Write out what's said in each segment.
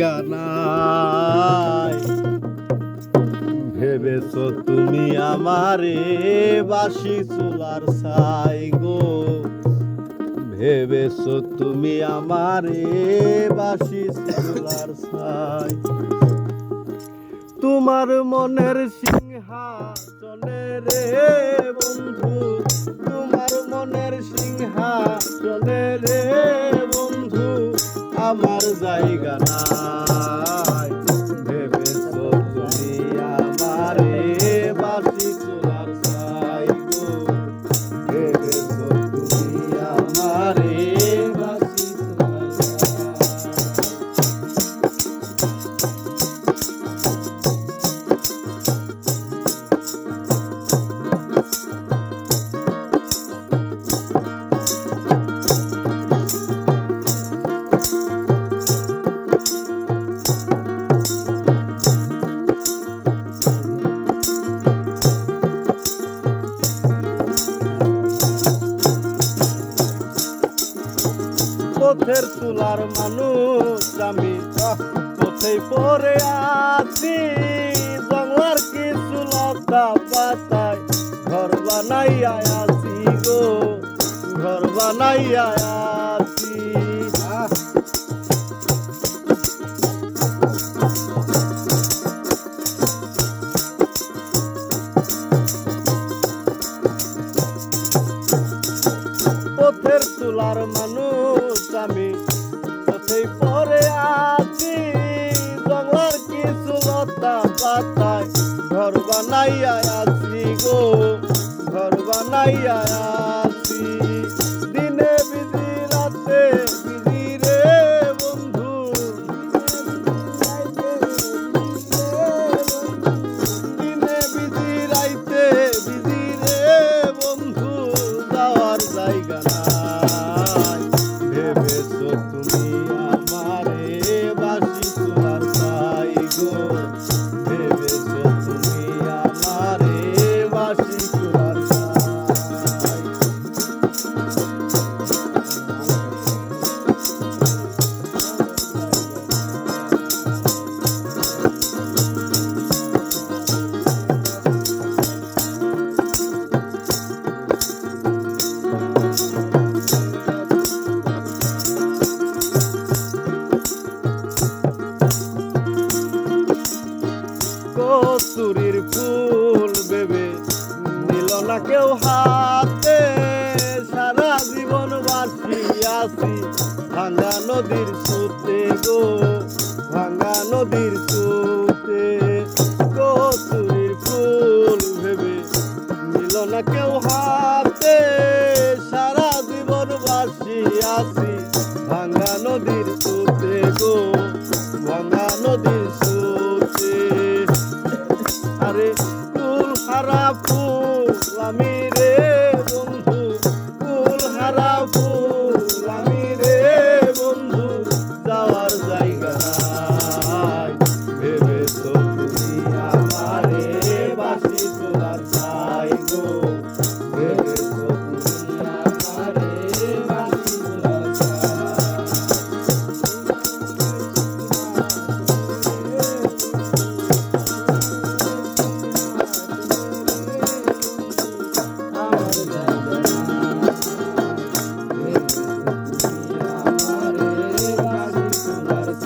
গানায়। ভেবেছ তুমি আমারে বাসি চুলার ছাই গো? ভেবেছ তুমি আমারে বাসি চুলার ছাই? তোমার মনের সিংহাসনে রে বন্ধু তুলার মানুষ আমি পথেই পরে আছি? জঙ্গলার কিছু লতা পাতায় ঘর বানাইয়া আছি গো, ঘর বানাইয়া আছি। পথের তুলার মানুষ আমি পথেই পরে আছি। জঙ্গলার কিছু লতা পাতায় ঘর বানাইয়া আছি গো ঘর বানাইয়া কস্তুরীর ফুল বেবে। নিল না কেউ হাতে, সারা জীবন বাসি আছি। ভাঙ্গা নদীর সুতে গো ভাঙ্গা নদীর সুতে। কস্তুরীর ফুল ভেবে নিল না কেউ হাতে, সারা জীবন বাসি ফুল হারা ফুল আমি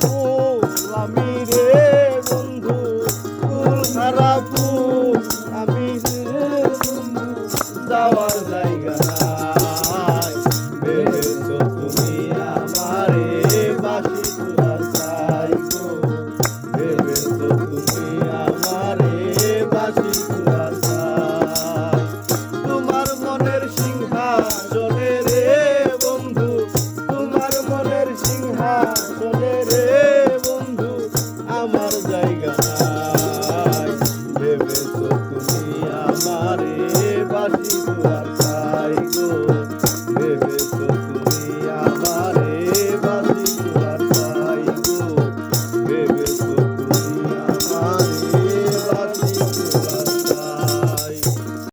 ফুল আমি